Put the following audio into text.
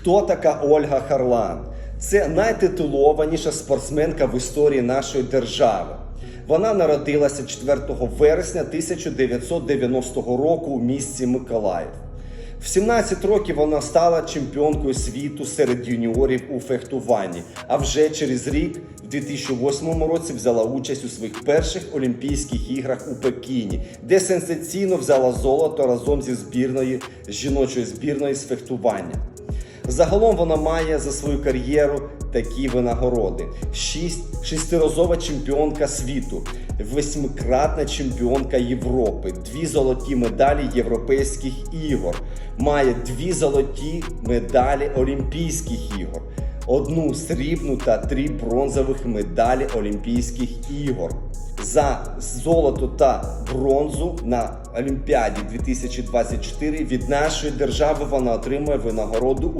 Хто така Ольга Харлан? Це найтитулованіша спортсменка в історії нашої держави. Вона народилася 4 вересня 1990 року у місті Миколаїв. В 17 років вона стала чемпіонкою світу серед юніорів у фехтуванні. А вже через рік, в 2008 році, взяла участь у своїх перших Олімпійських іграх у Пекіні, де сенсаційно взяла золото разом зі збірною з жіночої збірної з фехтування. Загалом вона має за свою кар'єру такі винагороди: шість шестиразова чемпіонка світу, восьмикратна чемпіонка Європи, дві золоті медалі Європейських ігор, має дві золоті медалі Олімпійських ігор, одну срібну та три бронзових медалі Олімпійських ігор. За золото та бронзу на Олімпіаді 2024 від нашої держави вона отримує винагороду